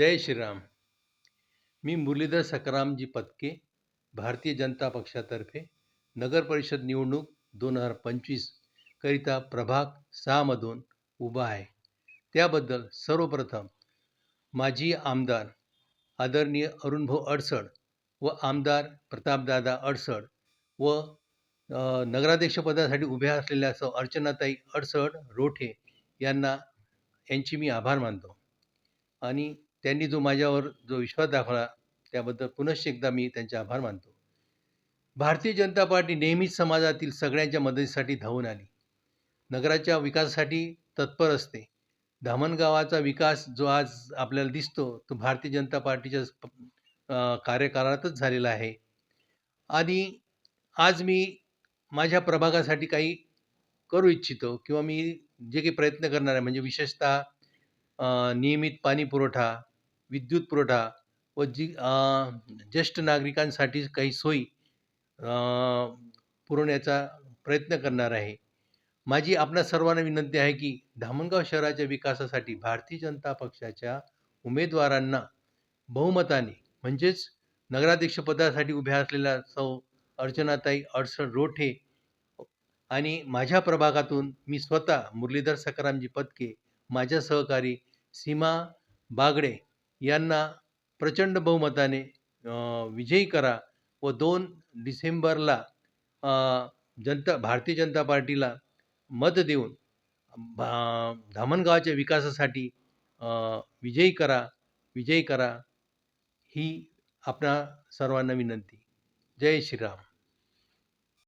जय श्रीराम. मी मुरलीधर सकरामजी पत्के भारतीय जनता पक्षातर्फे नगर परिषद निवडणूक दोन हजार पंचवीस करिता प्रभाग सहामधून उभा आहे. त्याबद्दल सर्वप्रथम माजी आमदार आदरणीय अरुणभाऊ अडसड व आमदार प्रतापदादा अडसड व नगराध्यक्षपदासाठी उभ्या असलेल्या सौ अर्चनाताई अडसड रोठे यांना यांची मी आभार मानतो. आणि त्यांनी जो माझ्यावर जो विश्वास दाखवला त्याबद्दल पुनश्च एकदा मी त्यांचे आभार मानतो. भारतीय जनता पार्टी नेहमीच समाजातील सगळ्यांच्या मदतीसाठी धावून आली. नगराच्या विकासासाठी तत्पर असते. धामणगावाचा विकास जो आज आपल्याला दिसतो तो भारतीय जनता पार्टीच्या कार्यकाळातच झालेला आहे. आणि आज मी माझ्या प्रभागासाठी काही करू इच्छितो किंवा मी जे काही प्रयत्न करणार आहे म्हणजे विशेषतः नियमित पाणी पुरवठा विद्युत पुरवठा व जी ज्येष्ठ नागरिकांसाठी काही सोयी पुरवण्याचा प्रयत्न करणार आहे. माझी आपणा सर्वांना विनंती आहे की धामणगाव शहराच्या विकासासाठी भारतीय जनता पक्षाच्या उमेदवारांना बहुमताने म्हणजेच नगराध्यक्षपदासाठी उभ्या असलेल्या सौ अर्चनाताई अडसण रोठे आणि माझ्या प्रभागातून मी स्वतः मुरलीधर सकारामजी पत्के माझ्या सहकारी सीमा बागडे यांना प्रचंड बहुमताने विजयी करा व दोन डिसेंबरला जनता भारतीय जनता पार्टीला मत देऊन भा धामणगावाच्या विकासासाठी विजयी करा विजयी करा ही आपणा सर्वांना विनंती. जय श्रीराम.